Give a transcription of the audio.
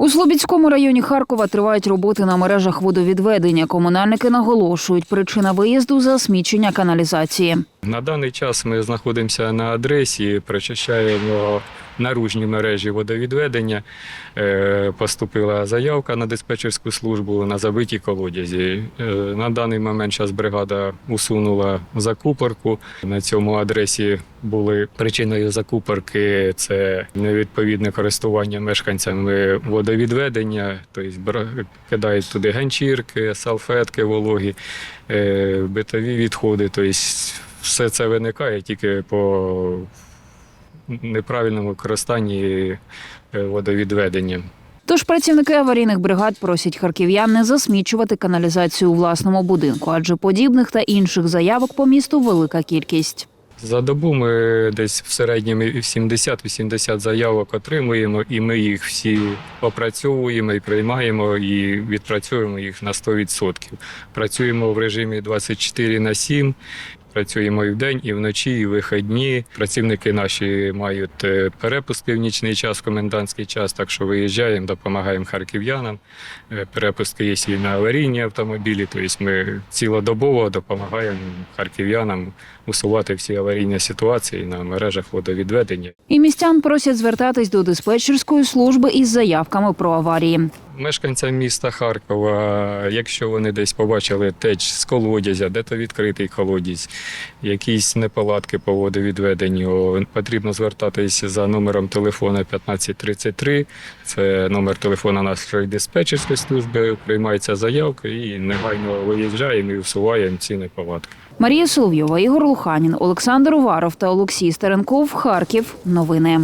У Слобідському районі Харкова тривають роботи на мережах водовідведення. Комунальники наголошують, причина виїзду засмічення каналізації. На даний час ми знаходимося на адресі, прочищаємо наружні мережі водовідведення. Е, Поступила заявка на диспетчерську службу на забиті колодязі. Е, На даний момент зараз бригада усунула закупорку. На цьому адресі були причиною закупорки це невідповідне користування мешканцями водовідведення, тобто кидають туди ганчірки, салфетки вологі, е, битові відходи. Тобто все це виникає тільки по неправильному використанні е, водовідведення. Тож працівники аварійних бригад просять харків'ян не засмічувати каналізацію у власному будинку, адже подібних та інших заявок по місту велика кількість. За добу ми десь в середньому 70-80 заявок отримуємо, і ми їх всі опрацьовуємо і приймаємо, і відпрацьовуємо їх на 100%. Працюємо в режимі 24 на 7, працюємо і вдень, і вночі, і в вихідні. Працівники наші мають е, перепуск північний час, комендантський час, так що виїжджаємо, допомагаємо харків'янам. Е, Перепустки є і на аварійні автомобілі, тобто ми цілодобово допомагаємо харків'янам усувати всі аварійні ситуації на мережах водовідведення. І містян просять звертатись до диспетчерської служби із заявками про аварії. Мешканцям міста Харкова, якщо вони десь побачили теч з колодязя, де то відкритий колодязь, якісь неполадки по водовідведенню, потрібно звертатись за номером телефона 1533. Це номер телефона нашої диспетчерської служби. Приймається заявка і негайно виїжджаємо і усуваємо ці неполадки. Марія Соловйова, Ігор Луханін, Олександр Уваров та Олексій Стеренков. Харків. Новини.